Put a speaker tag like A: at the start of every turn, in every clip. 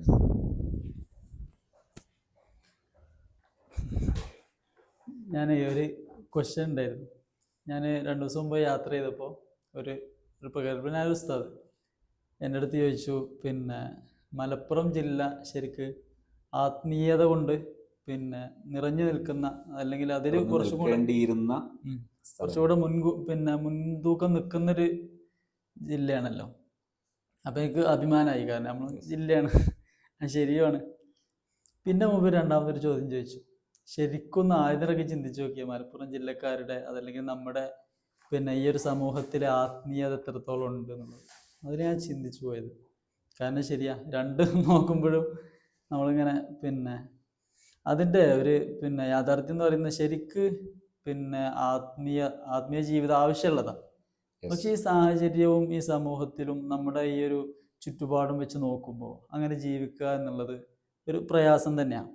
A: ഞാൻ ഒരു ക്വസ്റ്റ്യൻ ഉണ്ടായിരുന്നു. ഞാൻ രണ്ട് ദിവസം മുമ്പ് യാത്ര ചെയ്തപ്പോൾ ഒരു ഒരു പ്രഗത്ഭനായ ഒരു ഉസ്താദ്. എന്റെ അടുത്ത് ചോദിച്ചു പിന്നെ മലപ്പുറം ജില്ല ശരിക്ക് ആത്മീയത കൊണ്ട് പിന്നെ നിറഞ്ഞു നിൽക്കുന്ന അല്ലെങ്കിൽ അതിൽ കുറച്ചും കൂടെ. കുറച്ചുകൂടെ മുൻകൂ പിന്നെ മുൻതൂക്കം നിൽക്കുന്നൊരു ജില്ലയാണല്ലോ. അപ്പം എനിക്ക് അഭിമാനമായി കാരണം നമ്മൾ ജില്ലയാണ്. ശരിയാണ്. പിന്നെ മുമ്പ് രണ്ടാമതൊരു ചോദ്യം ചോദിച്ചു. ശരിക്കൊന്ന് ആയുധരൊക്കെ ചിന്തിച്ചു നോക്കിയ മലപ്പുറം ജില്ലക്കാരുടെ അതല്ലെങ്കിൽ നമ്മുടെ പിന്നെ ഈ ഒരു സമൂഹത്തിലെ ആത്മീയത എത്രത്തോളം ഉണ്ട് എന്നുള്ളത്. അതിന് ഞാൻ ചിന്തിച്ചു പോയത്. കാരണം ശരിയാ രണ്ട് നോക്കുമ്പോഴും നമ്മളിങ്ങനെ പിന്നെ അതിന്റെ ഒരു പിന്നെ യാഥാർത്ഥ്യം എന്ന് പറയുന്നത് ശരിക്ക് പിന്നെ ആത്മീയ ആത്മീയ ജീവിതം ആവശ്യമുള്ളതാണ്
B: പക്ഷെ
A: പക്ഷേ ഈ സാഹചര്യവും ഈ സമൂഹത്തിലും നമ്മുടെ ഈ ഒരു ചുറ്റുപാടും വെച്ച് നോക്കുമ്പോൾ അങ്ങനെ ജീവിക്കുക എന്നുള്ളത് ഒരു പ്രയാസം തന്നെയാണ്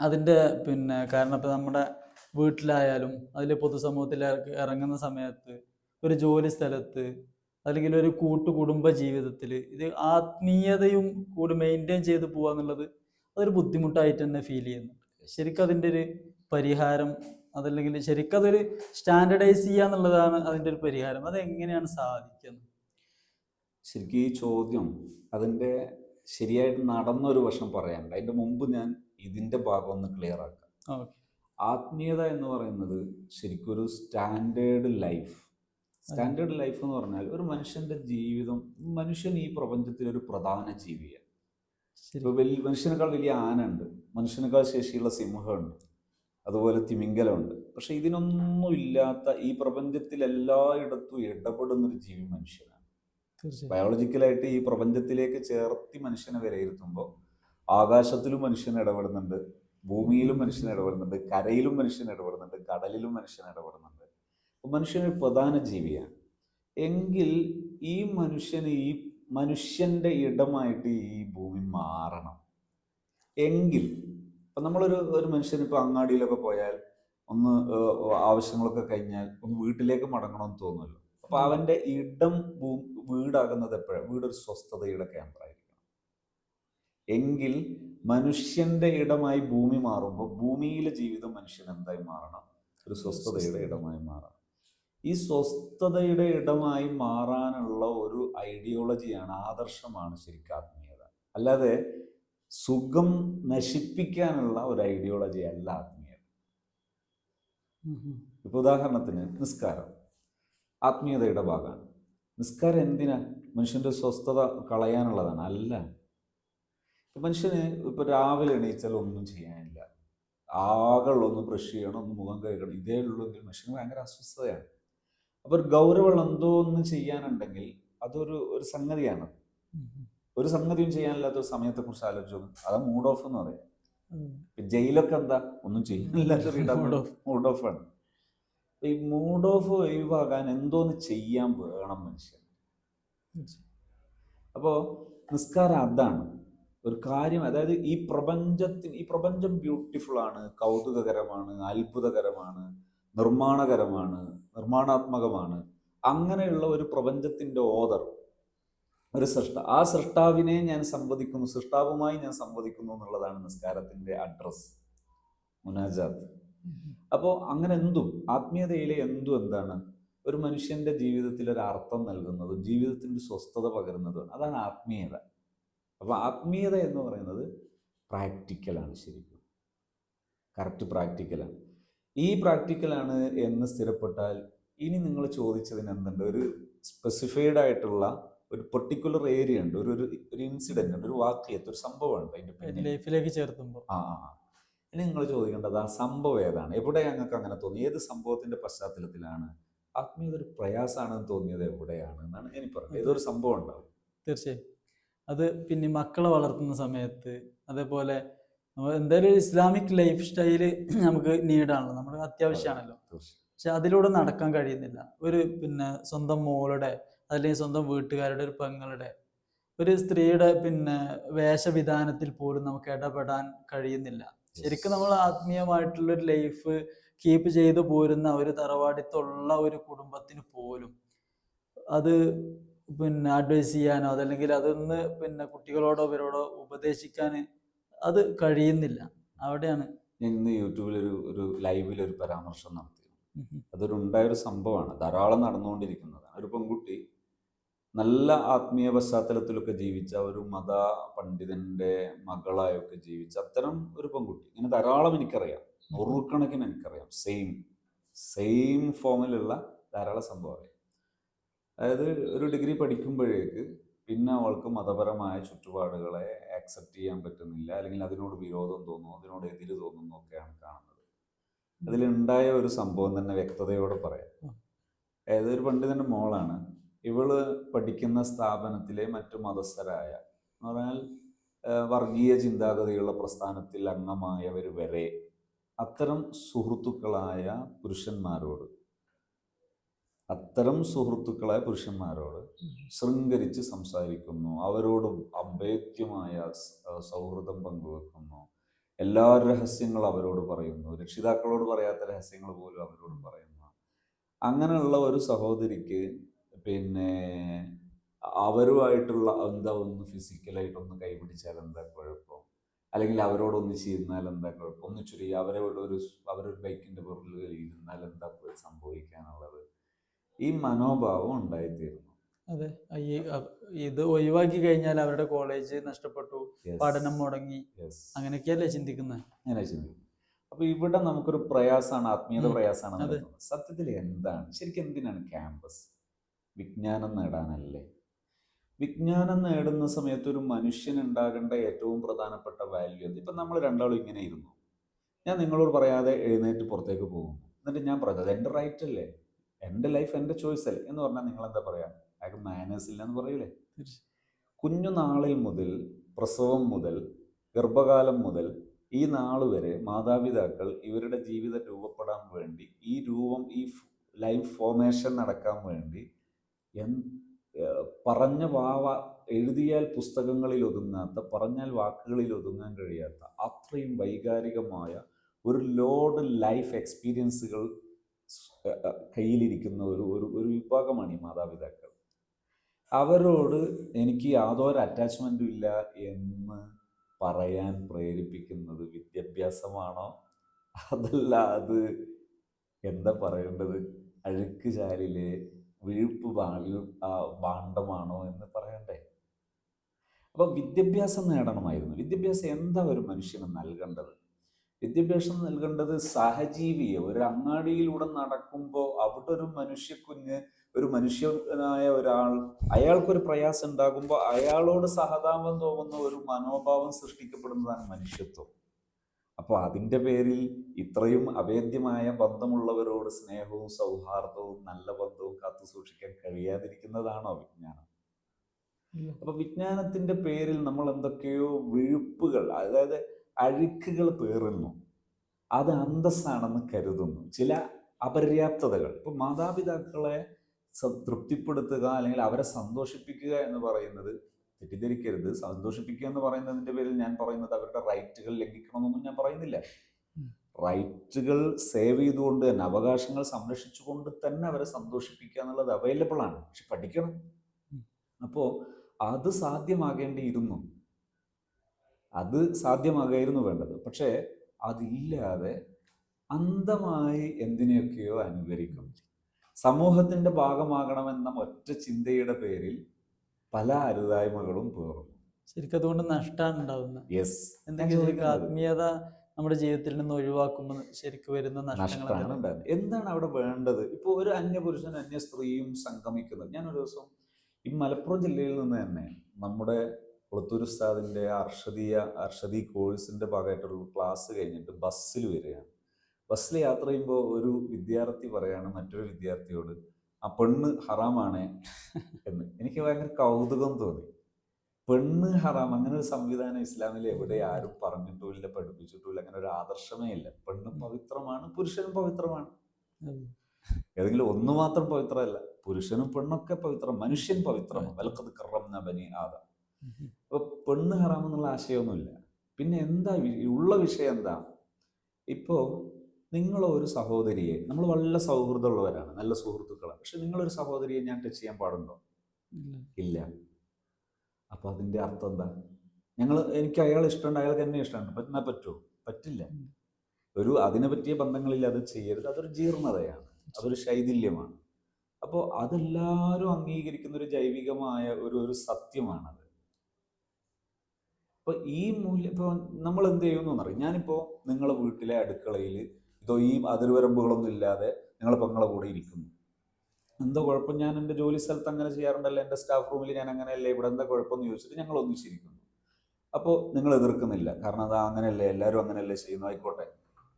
A: അതിന്റെ പിന്നെ കാരണം ഇപ്പം നമ്മുടെ വീട്ടിലായാലും അതിൽ പൊതുസമൂഹത്തിൽ ഇറ- ഇറങ്ങുന്ന സമയത്ത് ഒരു ജോലി സ്ഥലത്ത് അല്ലെങ്കിൽ ഒരു കൂട്ടു കുടുംബ ജീവിതത്തിൽ ഇത് ആത്മീയതയും കൂടി മെയിന്റെയിൻ ചെയ്ത് പോകുക എന്നുള്ളത് അതൊരു ബുദ്ധിമുട്ടായിട്ട് തന്നെ ഫീൽ ചെയ്യുന്നു. ശരിക്കും അതിന്റെ ഒരു പരിഹാരം അതല്ലെങ്കിൽ ശരിക്കും അതൊരു സ്റ്റാൻഡർഡൈസ് ചെയ്യുക എന്നുള്ളതാണ് അതിന്റെ ഒരു പരിഹാരം. അത് എങ്ങനെയാണ് സാധിക്കുന്നത്?
B: ശരിക്കും ഈ ചോദ്യം അതിന്റെ ശരിയായിട്ട് നടന്നൊരു വശം പറയാനുണ്ട്. അതിന്റെ മുമ്പ് ഞാൻ ഇതിന്റെ ഭാഗം ഒന്ന് ക്ലിയർ ആക്കാം. ആത്മീയത എന്ന് പറയുന്നത് ശരിക്കും ഒരു സ്റ്റാൻഡേർഡ് ലൈഫ് സ്റ്റാൻഡേർഡ് ലൈഫ് എന്ന് പറഞ്ഞാൽ ഒരു മനുഷ്യന്റെ ജീവിതം മനുഷ്യൻ ഈ പ്രപഞ്ചത്തിൽ ഒരു പ്രധാന ജീവിയാണ്. ഇപ്പോൾ വലിയ മനുഷ്യനേക്കാൾ വലിയ ആന ഉണ്ട് മനുഷ്യനേക്കാൾ ശേഷിയുള്ള സിംഹമുണ്ട് അതുപോലെ തിമിംഗലമുണ്ട്. പക്ഷെ ഇതിനൊന്നും ഇല്ലാത്ത ഈ പ്രപഞ്ചത്തിൽ എല്ലായിടത്തും ഇടപെടുന്നൊരു ജീവി മനുഷ്യനാണ്. ബയോളജിക്കലായിട്ട് ഈ പ്രപഞ്ചത്തിലേക്ക് ചേർത്തി മനുഷ്യനെ വിലയിരുത്തുമ്പോൾ ആകാശത്തിലും മനുഷ്യൻ ഇടപെടുന്നുണ്ട് ഭൂമിയിലും മനുഷ്യൻ ഇടപെടുന്നുണ്ട് കരയിലും മനുഷ്യൻ ഇടപെടുന്നുണ്ട് കടലിലും മനുഷ്യൻ ഇടപെടുന്നുണ്ട്. മനുഷ്യൻ ഒരു പ്രധാന ജീവിയാണ്. എങ്കിൽ ഈ മനുഷ്യന് ഈ മനുഷ്യന്റെ ഇടമായിട്ട് ഈ ഭൂമി മാറണം. എങ്കിൽ ഇപ്പം നമ്മളൊരു ഒരു മനുഷ്യൻ ഇപ്പോൾ അങ്ങാടിയിലൊക്കെ പോയാൽ ഒന്ന് ആവശ്യങ്ങളൊക്കെ കഴിഞ്ഞാൽ ഒന്ന് വീട്ടിലേക്ക് മടങ്ങണമെന്ന് തോന്നുമല്ലോ. അപ്പൊ അവന്റെ ഇടം ഭൂ- വീടാകുന്നത് എപ്പോഴാണ് വീടൊരു സ്വസ്ഥതയുടെ കേന്ദ്രമായിരിക്കണം എങ്കിൽ മനുഷ്യന്റെ ഇടമായി ഭൂമി മാറുമ്പോൾ ഭൂമിയിലെ ജീവിതം മനുഷ്യൻ എന്തായി മാറണം? ഒരു സ്വസ്ഥതയുടെ ഇടമായി മാറണം. ഈ സ്വസ്ഥതയുടെ ഇടമായി മാറാനുള്ള ഒരു ഐഡിയോളജിയാണ് ആദർശമാണ് ശരിക്കും ആത്മീയത. അല്ലാതെ സുഖം നശിപ്പിക്കാനുള്ള ഒരു ഐഡിയോളജി അല്ല ആത്മീയത. ഇപ്പൊ ഉദാഹരണത്തിന് നിസ്കാരം. ആത്മീയതയുടെ ഭാഗമാണ്. നിസ്കാരം എന്തിനാ? മനുഷ്യന്റെ സ്വസ്ഥത കളയാനുള്ളതാണ്. അല്ല. മനുഷ്യന് ഇപ്പോൾ രാവിലെ എണീച്ചാൽ ഒന്നും ചെയ്യാനില്ല. ആകളൊന്ന് ബ്രഷ് ചെയ്യണം ഒന്ന് മുഖം കഴുകണം ഇതേ ഉള്ളെങ്കിൽ മനുഷ്യന് ഭയങ്കര അസ്വസ്ഥതയാണ്. അപ്പൊ ഒരു ഗൗരവമുള്ള എന്തോ ഒന്ന് ചെയ്യാനുണ്ടെങ്കിൽ അതൊരു ഒരു സംഗതിയാണ്. ഒരു സംഗതിയും ചെയ്യാനില്ലാത്ത ഒരു സമയത്തെ കുറിച്ച് ആലോചിച്ചു. അതാ മൂഡ് ഓഫ് എന്ന് പറയും. ജയിലൊക്കെ എന്താ? ഒന്നും
A: off.
B: മൂഡ് ഓഫ് ആണ്. ഈ മൂഡ് ഓഫ് ഒഴിവാകാൻ എന്തോന്ന് ചെയ്യാൻ വേണം മനുഷ്യൻ അപ്പോ നിസ്കാരം അതാണ്. ഒരു കാര്യം അതായത് ഈ പ്രപഞ്ചത്തിന് ഈ പ്രപഞ്ചം ബ്യൂട്ടിഫുൾ ആണ് കൗതുകകരമാണ് അത്ഭുതകരമാണ് നിർമ്മാണകരമാണ് നിർമ്മാണാത്മകമാണ്. അങ്ങനെയുള്ള ഒരു പ്രപഞ്ചത്തിന്റെ ഓദർ ഒരു സൃഷ്ട ആ സൃഷ്ടാവിനെ ഞാൻ സംവദിക്കുന്നു സൃഷ്ടാവുമായി ഞാൻ സംവദിക്കുന്നു എന്നുള്ളതാണ് നിസ്കാരത്തിന്റെ അഡ്രസ് മുനാജാത്ത്. അപ്പോൾ അങ്ങനെ എന്തും ആത്മീയതയിലെ എന്തും എന്താണ്? ഒരു മനുഷ്യന്റെ ജീവിതത്തിൽ ഒരു അർത്ഥം നൽകുന്നതും ജീവിതത്തിന്റെ സ്വസ്ഥത പകരുന്നതും അതാണ് ആത്മീയത. അപ്പോൾ ആത്മീയത എന്ന് പറയുന്നത് പ്രാക്ടിക്കലാണ് ശരിക്കും. കറക്റ്റ് പ്രാക്ടിക്കലാണ് ഈ പ്രാക്ടിക്കലാണ് എന്ന് സ്ഥിരപ്പെട്ടാൽ ഇനി നിങ്ങൾ ചോദിച്ചതിന് എന്തുണ്ട്? ഒരു സ്പെസിഫൈഡ് ആയിട്ടുള്ള ഒരു പെർട്ടിക്കുലർ ഏരിയ ഉണ്ട്. ഒരു ഒരു ഇൻസിഡന്റ് ഉണ്ട്. ഒരു വാക്യത്ത് ഒരു സംഭവമുണ്ട് അതിന്റെ
A: ലൈഫിലേക്ക് ചേർത്തുമ്പോൾ
B: ആ. ഇനി നിങ്ങൾ ചോദിക്കേണ്ടത് ആ സംഭവം ഏതാണ്? എവിടെ ഞങ്ങൾക്ക് അങ്ങനെ തോന്നി? ഏത് സംഭവത്തിന്റെ പശ്ചാത്തലത്തിലാണ്? ആത്മീയത ഒരു പ്രയാസമാണെന്ന് തോന്നിയത് എവിടെയാണ് എന്നാണ് എനിക്ക് പറഞ്ഞത് ഏതൊരു സംഭവം ഉണ്ടാവും?
A: തീർച്ചയായും. അത് പിന്നെ മക്കളെ വളർത്തുന്ന സമയത്ത് അതേപോലെ എന്തായാലും ഇസ്ലാമിക് ലൈഫ് സ്റ്റൈൽ നമുക്ക് നീഡാണല്ലോ നമ്മുടെ അത്യാവശ്യമാണല്ലോ. പക്ഷെ അതിലൂടെ നടക്കാൻ കഴിയുന്നില്ല. ഒരു പിന്നെ സ്വന്തം മോളുടെ അല്ലെങ്കിൽ സ്വന്തം വീട്ടുകാരുടെ ഒരു പെങ്ങളുടെ ഒരു സ്ത്രീയുടെ പിന്നെ വേഷവിധാനത്തിൽ പോലും നമുക്ക് ഇടപെടാൻ കഴിയുന്നില്ല. ശരിക്കും നമ്മൾ ആത്മീയമായിട്ടുള്ള ഒരു ലൈഫ് കീപ്പ് ചെയ്തു പോരുന്ന ഒരു തറവാടിത്തുള്ള ഒരു കുടുംബത്തിന് പോലും അത് പിന്നെ അഡ്വൈസ് ചെയ്യാനോ അതല്ലെങ്കിൽ അതൊന്ന് പിന്നെ കുട്ടികളോടോ ഇവരോടോ ഉപദേശിക്കാൻ അത് കഴിയുന്നില്ല. അവിടെയാണ്.
B: ഞാൻ ഇന്ന് യൂട്യൂബിൽ ഒരു ഒരു ലൈവിൽ ഒരു പരാമർശം നടത്തി. അതൊരു ഉണ്ടായൊരു സംഭവമാണ്. ധാരാളം നടന്നുകൊണ്ടിരിക്കുന്നതാണ്. ഒരു പെൺകുട്ടി നല്ല ആത്മീയ പശ്ചാത്തലത്തിലൊക്കെ ജീവിച്ച ഒരു മത പണ്ഡിതന്റെ മകളായൊക്കെ ജീവിച്ച അത്തരം ഒരു പെൺകുട്ടി. ഇങ്ങനെ ധാരാളം എനിക്കറിയാം. നൂറുകണക്കിന് എനിക്കറിയാം. സെയിം സെയിം ഫോമിലുള്ള ധാരാളം സംഭവം അറിയാം അതായത് ഒരു ഡിഗ്രി പഠിക്കുമ്പോഴേക്ക് പിന്നെ അവൾക്ക് മതപരമായ ചുറ്റുപാടുകളെ ആക്സെപ്റ്റ് ചെയ്യാൻ പറ്റുന്നില്ല. അല്ലെങ്കിൽ അതിനോട് വിരോധം തോന്നുന്നു അതിനോട് എതിര് തോന്നുന്നു ഒക്കെയാണ് കാണുന്നത്. അതിലുണ്ടായ ഒരു സംഭവം തന്നെ വ്യക്തതയോടെ പറയാം. അതായത് ഒരു പണ്ഡിതന്റെ മോളാണ് ഇവൾ പഠിക്കുന്ന സ്ഥാപനത്തിലെ മറ്റു മതസ്ഥരായ എന്ന് പറഞ്ഞാൽ വർഗീയ ചിന്താഗതിയുള്ള പ്രസ്ഥാനത്തിൽ അംഗമായവർ വരെ അത്തരം സുഹൃത്തുക്കളായ പുരുഷന്മാരോട് അത്തരം സുഹൃത്തുക്കളായ പുരുഷന്മാരോട് ശൃംഗരിച്ച് സംസാരിക്കുന്നു. അവരോട് അഭേദ്യമായ സൗഹൃദം പങ്കുവെക്കുന്നു. എല്ലാ രഹസ്യങ്ങളും അവരോട് പറയുന്നു. രക്ഷിതാക്കളോട് പറയാത്ത രഹസ്യങ്ങൾ പോലും അവരോട് പറയുന്നു. അങ്ങനെയുള്ള ഒരു സഹോദരിക്ക് പിന്നെ അവരുമായിട്ടുള്ള എന്താ ഒന്ന് ഫിസിക്കലായിട്ടൊന്ന് കൈപിടിച്ചാൽ എന്താ കുഴപ്പം? അല്ലെങ്കിൽ അവരോടൊന്ന് ചെയ്യുന്നാൽ എന്താ കുഴപ്പം? ഒന്ന് ചുരി അവരെ ഒരു അവരൊരു ബൈക്കിന്റെ പുറകിൽ ഇരുന്നാൽ എന്താ സംഭവിക്കാനുള്ളത്? ഈ മനോഭാവം ഉണ്ടായിത്തീരുന്നു
A: അതെ. ഈ ഇത് ഒഴിവാക്കി കഴിഞ്ഞാൽ അവരുടെ കോളേജ് നഷ്ടപ്പെട്ടു പഠനം മുടങ്ങി. അങ്ങനെയൊക്കെയല്ലേ ചിന്തിക്കുന്നത്
B: അങ്ങനെ ചിന്തിക്കും അപ്പൊ ഇവിടെ നമുക്കൊരു പ്രയാസമാണ് ആത്മീയത. പ്രയാസമാണ് സത്യത്തിൽ എന്താണ്? ശരിക്കും എന്തിനാണ് ക്യാമ്പസ് വിജ്ഞാനം നേടാനല്ലേ? വിജ്ഞാനം നേടുന്ന സമയത്ത് ഒരു മനുഷ്യൻ ഉണ്ടാകേണ്ട ഏറ്റവും പ്രധാനപ്പെട്ട വാല്യൂ അത് ഇപ്പം നമ്മൾ രണ്ടാളും ഇങ്ങനെ ഇരുന്നു. ഞാൻ നിങ്ങളോട് പറയാതെ എഴുന്നേറ്റ് പുറത്തേക്ക് പോകും എന്നിട്ട് ഞാൻ പറഞ്ഞത് എന്റെ റൈറ്റ് അല്ലേ? എന്റെ ലൈഫ് എന്റെ ചോയ്സ് അല്ലേ? എന്ന് പറഞ്ഞാൽ നിങ്ങൾ എന്താ പറയാ? അയാൾക്ക് മാനേഴ്സ് ഇല്ല എന്ന് പറയൂലേ
A: കുഞ്ഞു
B: കുഞ്ഞുനാളിൽ മുതൽ പ്രസവം മുതൽ ഗർഭകാലം മുതൽ ഈ നാൾ വരെ മാതാപിതാക്കൾ ഇവരുടെ ജീവിതം രൂപപ്പെടാൻ വേണ്ടി ഈ രൂപം ഈ ലൈഫ് ഫോർമേഷൻ നടക്കാൻ വേണ്ടി പറഞ്ഞ വാവ എഴുതിയാൽ പുസ്തകങ്ങളിൽ ഒതുങ്ങാത്ത പറഞ്ഞാൽ വാക്കുകളിൽ ഒതുങ്ങാൻ കഴിയാത്ത അത്രയും വൈകാരികമായ ഒരു ലോഡ് ലൈഫ് എക്സ്പീരിയൻസുകൾ കയ്യിലിരിക്കുന്ന ഒരു ഒരു ഒരു വിഭാഗമാണ് ഈ മാതാപിതാക്കൾ. അവരോട് എനിക്ക് യാതൊരു അറ്റാച്ച്മെന്റും ഇല്ല എന്ന് പറയാൻ പ്രേരിപ്പിക്കുന്നത് വിദ്യാഭ്യാസമാണോ? അതല്ല അത് എന്താ പറയേണ്ടത്? അഴുക്ക് ചാലിലെ വീഴ്പ്പ് ഭാവി ഭാണ്ഡമാണോ എന്ന് പറയണ്ടേ? അപ്പൊ വിദ്യാഭ്യാസം നേടണമായിരുന്നു. വിദ്യാഭ്യാസം എന്താ ഒരു മനുഷ്യന് നൽകേണ്ടത്? വിദ്യാഭ്യാസം നൽകേണ്ടത് സഹജീവിയെ. ഒരു അങ്ങാടിയിലൂടെ നടക്കുമ്പോൾ അവിടെ ഒരു മനുഷ്യക്കുഞ്ഞ് ഒരു മനുഷ്യനായ ഒരാൾ അയാൾക്കൊരു പ്രയാസം ഉണ്ടാകുമ്പോൾ അയാളോട് സഹതാപം തോന്നുന്ന ഒരു മനോഭാവം സൃഷ്ടിക്കപ്പെടുന്നതാണ് മനുഷ്യത്വം. അപ്പോൾ അതിന്റെ പേരിൽ ഇത്രയും അഭേദ്യമായ ബന്ധമുള്ളവരോട് സ്നേഹവും സൗഹാർദ്ദവും നല്ല ബന്ധവും കാത്തു സൂക്ഷിക്കാൻ കഴിയാതിരിക്കുന്നതാണോ വിജ്ഞാനം. അപ്പൊ വിജ്ഞാനത്തിന്റെ പേരിൽ നമ്മൾ എന്തൊക്കെയോ വിഴുപ്പുകൾ അതായത് അഴുക്കുകൾ പേറുന്നു. അത് അന്തസ്സാണെന്ന് കരുതുന്നു. ചില അപര്യാപ്തതകൾ. ഇപ്പൊ മാതാപിതാക്കളെ തൃപ്തിപ്പെടുത്തുക അല്ലെങ്കിൽ അവരെ സന്തോഷിപ്പിക്കുക എന്ന് പറയുന്നത് തെറ്റിദ്ധരിക്കരുത് സന്തോഷിപ്പിക്കുക എന്ന് പറയുന്നതിന്റെ പേരിൽ ഞാൻ പറയുന്നത് അവരുടെ റൈറ്റുകൾ ലംഘിക്കണമെന്നൊന്നും ഞാൻ പറയുന്നില്ല. റൈറ്റുകൾ സേവ് ചെയ്തുകൊണ്ട് തന്നെ അവകാശങ്ങൾ സംരക്ഷിച്ചുകൊണ്ട് തന്നെ അവരെ സന്തോഷിപ്പിക്കുക എന്നുള്ളത് അവൈലബിൾ ആണ്. പക്ഷെ പഠിക്കണം.
A: അപ്പോ
B: അപ്പോൾ അത് സാധ്യമാകേണ്ടിയിരുന്നു. അത് സാധ്യമാകായിരുന്നു വേണ്ടത്. പക്ഷേ അതില്ലാതെ അന്ധമായി എന്തിനെയൊക്കെയോ അനുകരിക്കും. സമൂഹത്തിന്റെ ഭാഗമാകണമെന്ന ഒറ്റ ചിന്തയുടെ പേരിൽ പല അരുതായ്മകളും പേറുന്നു.
A: ശരിക്കും അതുകൊണ്ട് നഷ്ടമാണ് ഉണ്ടാവുന്നത്
B: യെസ്
A: എന്തെങ്കിലും ശരിക്കും ആത്മീയത നമ്മുടെ ജീവിതത്തിൽ നിന്ന് ഒഴിവാക്കുമ്പോൾ ശരിക്കും വരുന്ന നഷ്ടങ്ങളാണ്
B: ഉണ്ടാകുന്നത് എന്താണ് അവിടെ വേണ്ടത്? ഇപ്പോൾ ഒരു അന്യപുരുഷൻ അന്യ സ്ത്രീയും സംഗമിക്കുന്നത്. ഞാൻ ഒരു ദിവസം ഈ മലപ്പുറം ജില്ലയിൽ നിന്ന് തന്നെ നമ്മുടെ കൊളത്തൂർ ഉസ്താദിന്റെ അർഷദീയ അർഷദി കോഴ്സിന്റെ ഭാഗമായിട്ടുള്ള ക്ലാസ് കഴിഞ്ഞിട്ട് ബസ്സിൽ വരികയാണ്. ബസ്സിൽ യാത്ര ചെയ്യുമ്പോൾ ഒരു വിദ്യാർത്ഥി പറയാണ് മറ്റൊരു വിദ്യാർത്ഥിയോട് ആ പെണ്ണ് ഹറാമാണ് എന്ന്. എനിക്ക് ഭയങ്കര കൗതുകം തോന്നി. പെണ്ണ് ഹറാം അങ്ങനെ ഒരു സംവിധാനം ഇസ്ലാമിൽ എവിടെ ആരും പറഞ്ഞിട്ടുമില്ല പഠിപ്പിച്ചിട്ടുമില്ല അങ്ങനെ ഒരു ആദർശമേ ഇല്ല. പെണ്ണും പവിത്രമാണ് പുരുഷനും പവിത്രമാണ്. ഏതെങ്കിലും ഒന്ന് മാത്രം പവിത്രമല്ല പുരുഷനും പെണ്ണൊക്കെ പവിത്രം മനുഷ്യൻ പവിത്രമാണ് വലക്കത് കറം ബനി ആദ. അപ്പൊ പെണ്ണ് ഹറാം എന്നുള്ള ആശയമൊന്നുമില്ല. പിന്നെ എന്താ ഉള്ള വിഷയം എന്താ? ഇപ്പോ നിങ്ങൾ ഒരു സഹോദരിയെ നമ്മൾ വളരെ സൗഹൃദമുള്ളവരാണ് നല്ല സുഹൃത്തുക്കളാണ്. പക്ഷെ നിങ്ങളൊരു സഹോദരിയെ ഞാൻ ടച്ച് ചെയ്യാൻ പാടുണ്ടോ?
A: ഇല്ല.
B: അപ്പൊ അതിന്റെ അർത്ഥം എന്താ? ഞങ്ങൾ എനിക്ക് അയാൾ ഇഷ്ടമുണ്ട് അയാൾക്ക് എന്നെ ഇഷ്ടമുണ്ട്. പറ്റുന്ന പറ്റുമോ പറ്റില്ല. ഒരു അതിനെ പറ്റിയ ബന്ധങ്ങളിൽ അത് ചെയ്യരുത്. അതൊരു ജീർണതയാണ് അതൊരു ശൈഥില്യമാണ്. അപ്പോൾ അതെല്ലാവരും അംഗീകരിക്കുന്ന ഒരു ജൈവികമായ ഒരു ഒരു സത്യമാണത്. അപ്പൊ ഈ മൂല്യം ഇപ്പൊ നമ്മൾ എന്ത് ചെയ്യുന്നു എന്നറിയാം? ഞാനിപ്പോ നിങ്ങളെ വീട്ടിലെ അടുക്കളയിൽ ഇതോ ഈ അതിർവരമ്പുകളൊന്നും ഇല്ലാതെ നിങ്ങളെ പെങ്ങളെ കൂടെ ഇരിക്കുന്നു. എന്താ കുഴപ്പം? ഞാൻ എന്റെ ജോലി സ്ഥലത്ത് അങ്ങനെ ചെയ്യാറുണ്ടല്ലോ? എന്റെ സ്റ്റാഫ് റൂമിൽ ഞാൻ അങ്ങനെയല്ലേ? ഇവിടെ എന്താ കുഴപ്പമെന്ന് ചോദിച്ചിട്ട് ഞങ്ങൾ ഒന്നിച്ചിരിക്കുന്നു. അപ്പോൾ നിങ്ങൾ എതിർക്കുന്നില്ല. കാരണം അത് അങ്ങനെയല്ലേ? എല്ലാവരും അങ്ങനെയല്ലേ ചെയ്യുന്നു ആയിക്കോട്ടെ.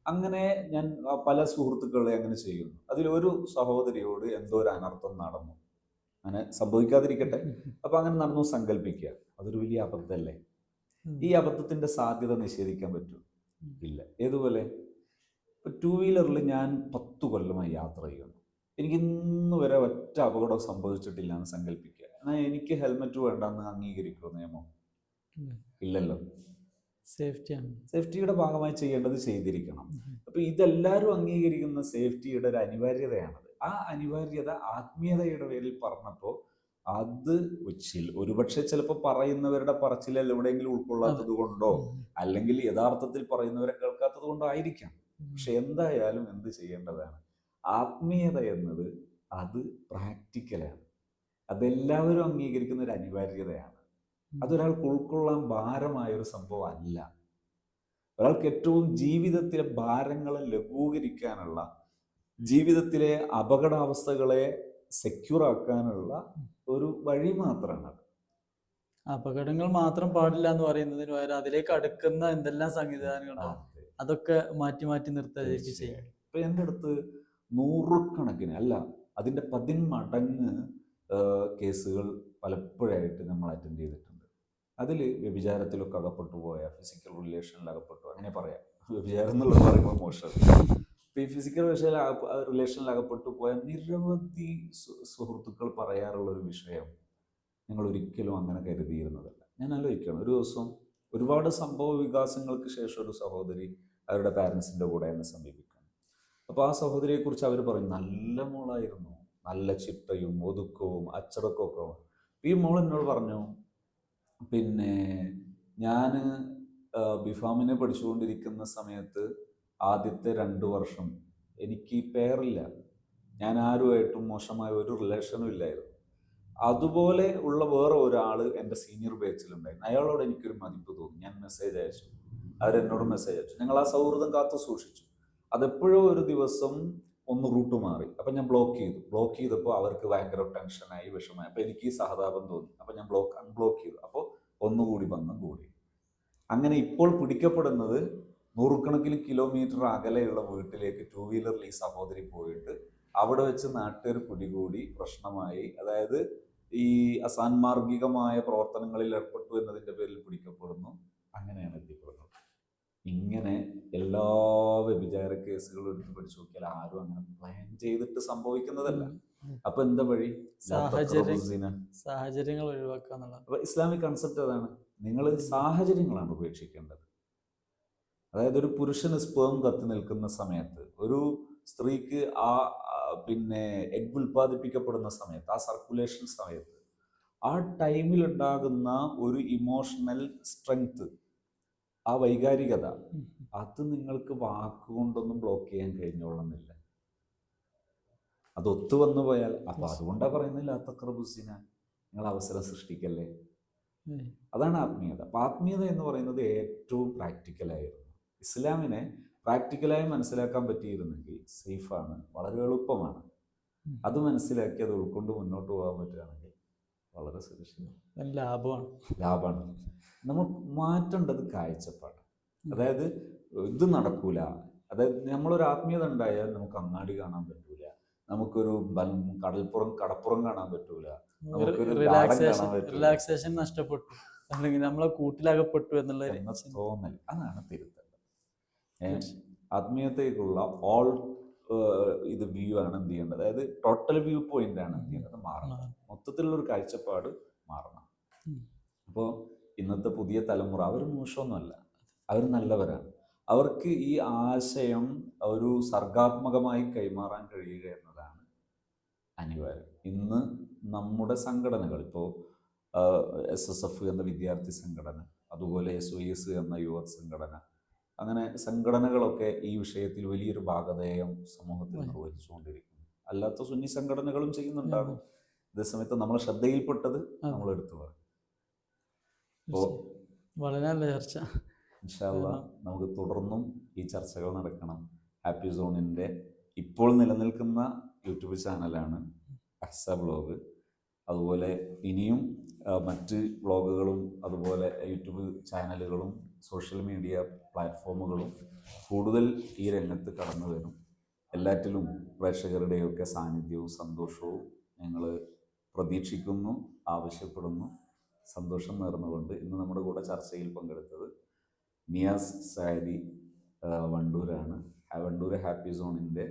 B: അങ്ങനെ ഞാൻ പല സുഹൃത്തുക്കളെ അങ്ങനെ ചെയ്യുന്നു. അതിലൊരു സഹോദരിയോട് എന്തോ ഒരു അനർത്ഥം നടന്നു. അങ്ങനെ സംഭവിക്കാതിരിക്കട്ടെ. അപ്പൊ അങ്ങനെ നടന്നു സങ്കല്പിക്കുക. അതൊരു വലിയ അബദ്ധമല്ലേ? ഈ അബദ്ധത്തിന്റെ സാധ്യത നിഷേധിക്കാൻ പറ്റും ഇല്ല. ഏതുപോലെ? ഇപ്പൊ ടു വീലറിൽ ഞാൻ പത്തു കൊല്ലമായി യാത്ര ചെയ്യുന്നു. എനിക്ക് ഇന്ന് വരെ ഒറ്റ അപകടം സംഭവിച്ചിട്ടില്ല എന്ന് സങ്കല്പിക്കുക എന്നാൽ എനിക്ക് ഹെൽമെറ്റ് വേണ്ടെന്ന് അംഗീകരിക്കുമോ നിയമം?
A: ഇല്ല.
B: ഇല്ലല്ലോ.
A: സേഫ്റ്റിയാണ്
B: സേഫ്റ്റിയുടെ ഭാഗമായി ചെയ്യേണ്ടത് ചെയ്തിരിക്കണം. അപ്പൊ ഇതെല്ലാവരും അംഗീകരിക്കുന്ന സേഫ്റ്റിയുടെ ഒരു അനിവാര്യതയാണത്. ആ അനിവാര്യത ആത്മീയതയുടെ പേരിൽ പറഞ്ഞപ്പോൾ അത് ഉച്ചിൽ ഒരുപക്ഷെ ചിലപ്പോൾ പറയുന്നവരുടെ പറച്ചിലല്ല എവിടെയെങ്കിലും ഉൾക്കൊള്ളാത്തത് കൊണ്ടോ അല്ലെങ്കിൽ യഥാർത്ഥത്തിൽ പറയുന്നവരെ കേൾക്കാത്തത് കൊണ്ടോ ആയിരിക്കാം. പക്ഷെ എന്തായാലും എന്ത് ചെയ്യേണ്ടതാണ്? ആത്മീയത എന്നത് അത് പ്രാക്ടിക്കലാണ്. അതെല്ലാവരും അംഗീകരിക്കുന്ന ഒരു അനിവാര്യതയാണ്. അതൊരാൾക്ക് ഉൾക്കൊള്ളാൻ ഭാരമായൊരു സംഭവം അല്ല. ഒരാൾക്ക് ഏറ്റവും ജീവിതത്തിലെ ഭാരങ്ങളെ ലഘൂകരിക്കാനുള്ള ജീവിതത്തിലെ അപകടാവസ്ഥകളെ സെക്യൂർ ആക്കാനുള്ള ഒരു വഴി മാത്രമാണ്.
A: അപകടങ്ങൾ മാത്രം പാടില്ല എന്ന് പറയുന്നതിന് പകരം അതിലേക്ക് അടുക്കുന്ന എന്തെല്ലാം സംവിധാനങ്ങളോ
B: അതെ.
A: അതൊക്കെ മാറ്റി മാറ്റി നിർത്തുകയായിരിക്കും ചെയ്യും.
B: ഇപ്പൊ എന്റെ അടുത്ത് നൂറുകണക്കിന് അല്ല അതിന്റെ പതിന്മടങ്ങ് മടങ്ങ് കേസുകൾ പലപ്പോഴായിട്ട് നമ്മൾ അറ്റൻഡ് ചെയ്തിട്ടുണ്ട്. അതിൽ വ്യഭിചാരത്തിലൊക്കെ അകപ്പെട്ടു പോയ ഫിസിക്കൽ റിലേഷനിൽ അകപ്പെട്ടു അങ്ങനെ പറയാം. വ്യഭിചാരം എന്നുള്ളത് പറയുമ്പോൾ മോശം. ഈ ഫിസിക്കൽ റിലേഷനിൽ അകപ്പെട്ടു പോയ നിരവധി സുഹൃത്തുക്കൾ പറയാറുള്ള ഒരു വിഷയം ഞങ്ങൾ ഒരിക്കലും അങ്ങനെ കരുതിയിരുന്നതല്ല. ഞാൻ ആലോചിക്കണം ഒരു ദിവസം ഒരുപാട് സംഭവ വികാസങ്ങൾക്ക് ശേഷം ഒരു സഹോദരി അവരുടെ പാരൻസിന്റെ കൂടെ എന്നെ സമീപിക്കണം അപ്പോൾ ആ സഹോദരിയെക്കുറിച്ച് അവർ പറയും നല്ല മോളായിരുന്നു. നല്ല ചിട്ടയും ഒതുക്കവും അച്ചടക്കമൊക്കെ ഈ മോൾ എന്നോട് പറഞ്ഞു പിന്നെ ഞാൻ ബിഫാമിനെ പഠിച്ചുകൊണ്ടിരിക്കുന്ന സമയത്ത് ആദ്യത്തെ രണ്ട് വർഷം എനിക്ക് പേറില്ല ഞാൻ ആരുമായിട്ടും മോശമായ ഒരു റിലേഷനും ഇല്ലായിരുന്നു. അതുപോലെ ഉള്ള വേറെ ഒരാൾ എന്റെ സീനിയർ ബാച്ചിലുണ്ടായിരുന്നു അയാളോട് എനിക്കൊരു മതിപ്പ് തോന്നി. ഞാൻ മെസ്സേജ് അയച്ചു. അവരെന്നോട് മെസ്സേജ് അയച്ചു. ഞങ്ങൾ ആ സൗഹൃദം കാത്തു സൂക്ഷിച്ചു. അതെപ്പോഴോ ഒരു ദിവസം ഒന്ന് റൂട്ട് മാറി. അപ്പം ഞാൻ ബ്ലോക്ക് ചെയ്തു. ബ്ലോക്ക് ചെയ്തപ്പോൾ അവർക്ക് ഭയങ്കര ടെൻഷനായി വിഷമായി അപ്പോൾ എനിക്ക് സഹതാപം തോന്നി. അപ്പം ഞാൻ ബ്ലോക്ക് അൺബ്ലോക്ക് ചെയ്തു. അപ്പോൾ ഒന്നുകൂടി ബന്ധം കൂടി. അങ്ങനെ ഇപ്പോൾ പിടിക്കപ്പെടുന്നത് നൂറുകണക്കിന് കിലോമീറ്റർ അകലെയുള്ള വീട്ടിലേക്ക് ടൂ വീലറിൽ ഈ സഹോദരി പോയിട്ട് അവിടെ വെച്ച് നാട്ടുകാർ പിടികൂടി പ്രശ്നമായി. അതായത് ഈ അസാൻമാർഗികമായ പ്രവർത്തനങ്ങളിൽ ഏർപ്പെട്ടു എന്നതിന്റെ പേരിൽ പിടിക്കപ്പെടുന്നു. അങ്ങനെയാണ് എത്തിപ്പെടുന്നത്. ഇങ്ങനെ എല്ലാ വ്യഭിചാര കേസുകളും എടുത്ത് പഠിച്ചു നോക്കിയാൽ ആരും അങ്ങനെ പ്ലാൻ ചെയ്തിട്ട് സംഭവിക്കുന്നതല്ല. അപ്പൊ എന്താ വഴി.
A: സാഹചര്യങ്ങൾ ഒഴിവാക്കുക
B: അപ്പൊ ഇസ്ലാമിക് കൺസെപ്റ്റ് അതാണ്. നിങ്ങൾ സാഹചര്യങ്ങളാണ് ഉപേക്ഷിക്കേണ്ടത്. അതായത് ഒരു പുരുഷന് സ്പേം കത്തി നിൽക്കുന്ന സമയത്ത് ഒരു സ്ത്രീക്ക് ആ ആ, പിന്നെ എഗ് ഉൽപ്പാദിപ്പിക്കപ്പെടുന്ന സമയത്ത് ആ സർക്കുലേഷൻ സമയത്ത് ആ ടൈമിൽ ഉണ്ടാകുന്ന ഒരു ഇമോഷണൽ സ്ട്രെങ്ത് ആ വൈകാരികത അത് നിങ്ങൾക്ക് വാക്കുകൊണ്ടൊന്നും ബ്ലോക്ക് ചെയ്യാൻ കഴിഞ്ഞോളന്നില്ല. അത് ഒത്തു വന്നു പോയാൽ അപ്പൊ അതുകൊണ്ടാ പറയുന്നില്ല അത്തക്രബുസിന നിങ്ങൾ അവസരം സൃഷ്ടിക്കല്ലേ? അതാണ് ആത്മീയത. അപ്പൊ ആത്മീയത എന്ന് പറയുന്നത് ഏറ്റവും പ്രാക്ടിക്കലായിരുന്നു ഇസ്ലാമിനെ പ്രാക്ടിക്കലായി മനസ്സിലാക്കാൻ പറ്റിയിരുന്നെങ്കിൽ സേഫാണ് വളരെ എളുപ്പമാണ്. അത് മനസ്സിലാക്കി അത് ഉൾക്കൊണ്ട് മുന്നോട്ട് പോകാൻ പറ്റുകയാണെങ്കിൽ വളരെ സുരക്ഷിതം.
A: ലാഭമാണ്.
B: ലാഭമാണ്. നമ്മൾ മാറ്റേണ്ടത് കാഴ്ചപ്പാട് അതായത് ഇത് നടക്കൂല. അതായത് നമ്മളൊരു ആത്മീയത ഉണ്ടായാൽ നമുക്ക് അങ്ങാടി കാണാൻ പറ്റൂല. നമുക്കൊരു കടൽപ്പുറം കടപ്പുറം കാണാൻ പറ്റൂല.
A: റിലാക്സേഷൻ നഷ്ടപ്പെട്ടു. അല്ലെങ്കിൽ നമ്മളെ കൂട്ടിലകപ്പെട്ടു എന്നുള്ള
B: തോന്നൽ അതാണ് തിരുത്തേണ്ടത് ആത്മീയത്തേക്കുള്ള ഓൾ ഇത് വ്യൂ ആണ് എന്ത് ചെയ്യേണ്ടത്? അതായത് ടോട്ടൽ വ്യൂ പോയിന്റ് ആണ് എന്ത് ചെയ്യേണ്ടത്? മാറണം. മൊത്തത്തിലുള്ള ഒരു കാഴ്ചപ്പാട് മാറണം. അപ്പോൾ ഇന്നത്തെ പുതിയ തലമുറ അവർ മോശമൊന്നുമല്ല. അവർ നല്ലവരാണ്. അവർക്ക് ഈ ആശയം ഒരു സർഗാത്മകമായി കൈമാറാൻ കഴിയുക എന്നതാണ് അനിവാര്യം. ഇന്ന് നമ്മുടെ സംഘടനകൾ ഇപ്പോൾ എസ് എസ് എഫ് എന്ന വിദ്യാർത്ഥി സംഘടന അതുപോലെ എസ് ഒ എസ് എന്ന യുവ സംഘടന അങ്ങനെ സംഘടനകളൊക്കെ ഈ വിഷയത്തിൽ വലിയൊരു ഭാഗധേയം സമൂഹത്തിൽ നിർവഹിച്ചുകൊണ്ടിരിക്കുന്നു. അല്ലാത്ത സുന്നി സംഘടനകളും ചെയ്യുന്നുണ്ടാകും. അതേസമയത്ത് നമ്മൾ ശ്രദ്ധയിൽപ്പെട്ടത് നമ്മൾ എടുത്തു പറയും.
A: വളരെ നല്ല ചർച്ച.
B: ഇൻഷാല്ല നമുക്ക് തുടർന്നും ഈ ചർച്ചകൾ നടക്കണം. ഹാപ്പി സോണിന്റെ ഇപ്പോൾ നിലനിൽക്കുന്ന യൂട്യൂബ് ചാനലാണ് അഹ്സ ബ്ലോഗ്. അതുപോലെ ഇനിയും മറ്റ് ബ്ലോഗുകളും അതുപോലെ യൂട്യൂബ് ചാനലുകളും സോഷ്യൽ മീഡിയ പ്ലാറ്റ്ഫോമുകളും കൂടുതൽ ഈ രംഗത്ത് കടന്നു വരും. എല്ലാറ്റിലും പ്രേക്ഷകരുടെയൊക്കെ സാന്നിധ്യവും സന്തോഷവും ഞങ്ങൾ പ്രതീക്ഷിക്കുന്നു ആവശ്യപ്പെടുന്നു സന്തോഷം നേർന്നുകൊണ്ട് ഇന്ന് നമ്മുടെ കൂടെ ചർച്ചയിൽ പങ്കെടുത്തത് നിയാസ് സാരി വണ്ടൂരാണ്. വണ്ടൂർ ഹാപ്പി സോണിന്റെ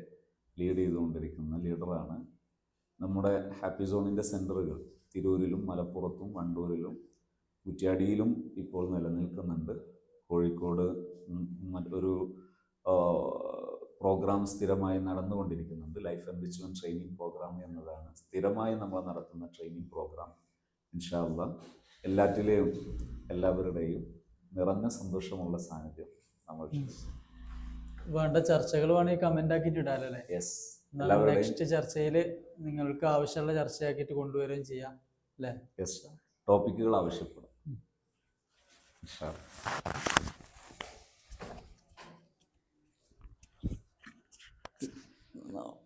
B: ലീഡ് ചെയ്തുകൊണ്ടിരിക്കുന്ന ലീഡറാണ് നമ്മുടെ ഹാപ്പി സോണിന്റെ സെന്ററുകൾ. തിരൂരിലും മലപ്പുറത്തും വണ്ടൂരിലും കുറ്റ്യാടിയിലും ഇപ്പോൾ നിലനിൽക്കുന്നുണ്ട്. കോഴിക്കോട് മറ്റൊരു പ്രോഗ്രാം സ്ഥിരമായി നടന്നുകൊണ്ടിരിക്കുന്നുണ്ട്. ലൈഫ് എൻറിച്ച്മെന്റ് ട്രെയിനിങ് പ്രോഗ്രാം എന്നതാണ്. സ്ഥിരമായി നമ്മൾ നടത്തുന്ന ട്രെയിനിങ് പ്രോഗ്രാം ഇൻഷാല്ല എല്ലാറ്റിലെയും എല്ലാവരുടെയും നിറഞ്ഞ സന്തോഷമുള്ള സാന്നിധ്യം നമ്മൾ
A: വേണ്ട ചർച്ചകൾ വേണമെങ്കിൽ കമന്റ് ആക്കിയിട്ട് ഇടാലല്ലേ?
B: യെസ്
A: നെക്സ്റ്റ് ചർച്ചയിൽ നിങ്ങൾക്ക് ആവശ്യമുള്ള ചർച്ചയാക്കിയിട്ട് കൊണ്ടുവരികയും ചെയ്യാം
B: യെസ് ടോപ്പിക്കുകൾ ആവശ്യപ്പെടും. So. No.